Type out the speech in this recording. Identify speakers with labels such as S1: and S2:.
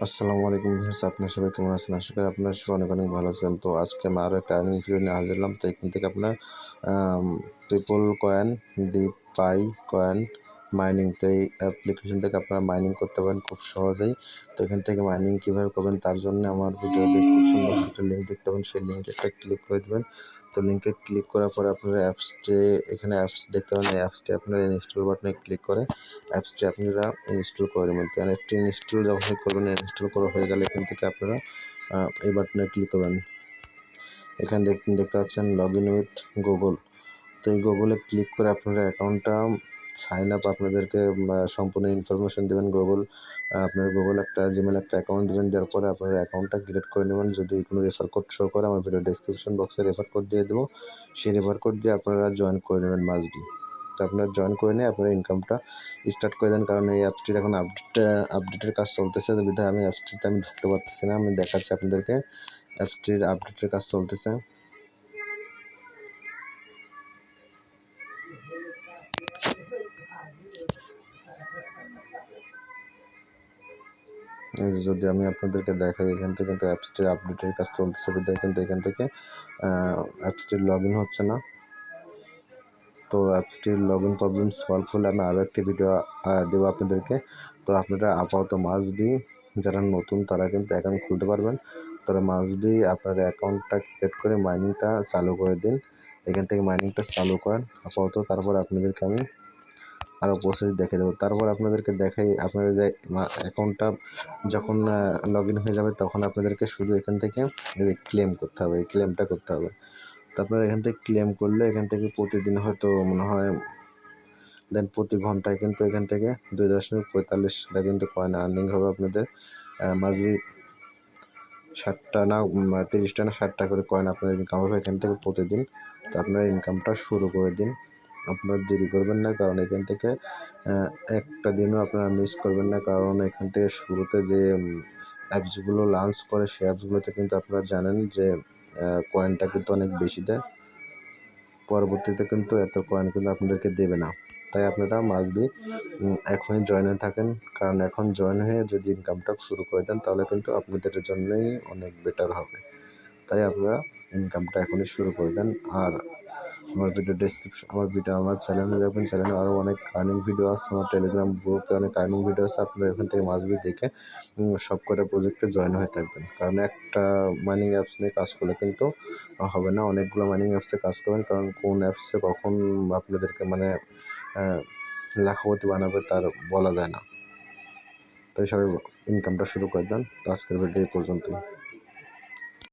S1: আসসালামু আলাইকুম ভিউয়ার্স, আপনার সবাই কেমন আছেন? আশা করি আপনার সবাই অনেক অনেক ভালো আছেন। তো আজকে আমি আরও একটা আর্নিং ভিডিও নিয়ে হাজির হলাম। তো এখান থেকে আপনার triple coin deep pi coin mining তো এই অ্যাপ্লিকেশন থেকে আপনারা মাইনিং করতে পারেন খুব সহজেই। তো এখান থেকে মাইনিং কীভাবে করবেন তার জন্য আমার ভিডিও ডিসক্রিপশন বক্সে একটা লিঙ্ক দেখতে পাবেন সেই লিঙ্কে একটা ক্লিক করে দেবেন। তো লিঙ্কে ক্লিক করার পরে আপনারা অ্যাপসটি এখানে অ্যাপস দেখতে পাবেন এই অ্যাপসটি আপনারা ইনস্টল বাটনে ক্লিক করে অ্যাপসটি আপনারা ইনস্টল করে নেবেন। তো অ্যাপটি ইনস্টল যখন করবেন ইনস্টল করা হয়ে গেলে এখান থেকে আপনারা এই বাটনে ক্লিক করবেন। এখানে দেখতে দেখতে পাচ্ছেন লগ ইন উইথ গুগল তো এই গুগলে ক্লিক করে আপনারা অ্যাকাউন্টটা সাইন আপ আপনাদেরকে সম্পূর্ণ ইনফরমেশন দেবেন গুগল আপনার গুগল একটা জিমেল একটা অ্যাকাউন্ট দেবেন, দেওয়ার পরে আপনার অ্যাকাউন্টটা ক্রিয়েট করে নেবেন। যদি কোনো রেফার কোড শো করে, আমার ভিডিও ডিসক্রিপশন বক্সে রেফার কোড দিয়ে দেবো। সেই রেফার কোড দিয়ে আপনারা জয়েন করে নেবেন মাসবি। তো আপনারা জয়েন করে নিয়ে আপনারা ইনকামটা স্টার্ট করে দেন। কারণ এই অ্যাপসটির এখন আপডেট আপডেটের কাজ চলতেছে বিধায় আমি অ্যাপসটিতে আমি ঢুকতে পারতেছি না। আমি দেখাচ্ছি আপনাদেরকে অ্যাপসটির আপডেটের কাজ চলতেছে। যদি আমি আপনাদেরকে দেখাই, এখান থেকে কিন্তু অ্যাপসটির আপডেটের কাজ চলতেছে। বিধায় কিন্তু এখান থেকে অ্যাপসটির লগ হচ্ছে না। তো অ্যাপসটির লগ ইন প্রবলেম সলভ হলে আমি আরও একটি ভিডিও দেবো আপনাদেরকে। তো আপনারা আপাতত মাস বি যারা নতুন, তারা কিন্তু অ্যাকাউন্ট খুলতে পারবেন। তারা মাস বি আপনার অ্যাকাউন্টটা ক্রিয়েট করে মাইনিংটা চালু করে দিন। এখান থেকে মাইনিংটা চালু করেন। আপাতত তারপর আপনাদেরকে আমি আরও প্রসেস দেখে দেবো। তারপর আপনাদেরকে দেখাই, আপনাদের যে অ্যাকাউন্টটা যখন লগ হয়ে যাবে তখন আপনাদেরকে শুধু এখান থেকে ক্লেম করতে হবে, এই ক্লেমটা করতে হবে। তো আপনারা এখান থেকে ক্লেম করলে এখান থেকে প্রতিদিন হয়তো মনে হয়, দেন প্রতি ঘন্টায় কিন্তু এখান থেকে দুই দশমিক পঁয়তাল্লিশ টাকা কিন্তু কয়েন আর্নিং হবে আপনাদের। মাসবি ষাটটা না তিরিশটা না ষাটটা করে কয়েন আপনার ইনকাম হবে এখান থেকে প্রতিদিন। তো আপনার ইনকামটা শুরু করে দিন। আপনারা দেরি করবেন না, কারণ এখান থেকে একটা দিনও আপনারা মিস করবেন না, কারণ এখান থেকে শুরুতে যে অ্যাপসগুলো লঞ্চ করে, সেই অ্যাপসগুলোতে কিন্তু আপনারা জানেন যে কয়েনটা কিন্তু অনেক বেশি দেয়। পরবর্তীতে কিন্তু এত কয়েন কিন্তু আপনাদেরকে দেবে না। তাই আপনারা মাসবি এখনই জয়েন হয়ে থাকেন, কারণ এখন জয়েন হয়ে যদি ইনকামটা শুরু করে দেন, তাহলে কিন্তু আপনাদের জন্যই অনেক বেটার হবে। তাই আপনারা ইনকামটা এখনই শুরু করে দেন। আর আমার ভিডিও ডেসক্রিপশন আমার ভিডিও আমার চ্যানেলে যাবেন চ্যানেলে আরও অনেক আর্নিং ভিডিও আছে। আমার টেলিগ্রাম গ্রুপে অনেক আর্নিং ভিডিও আছে। আপনারা এখান থেকে মাসবি দেখে সব কটা প্রজেক্টে জয়েন হয়ে থাকবেন। কারণ একটা মাইনিং অ্যাপস নিয়ে কাজ করলে কিন্তু হবে না। অনেকগুলো মাইনিং অ্যাপসে কাজ করবেন। কারণ কোন অ্যাপসে কখন আপনাদেরকে মানে লাখপতি বানাবে তার বলা যায় না। তাই সবাই ইনকামটা শুরু করে দেন। আজকের ভিডিও পর্যন্তই।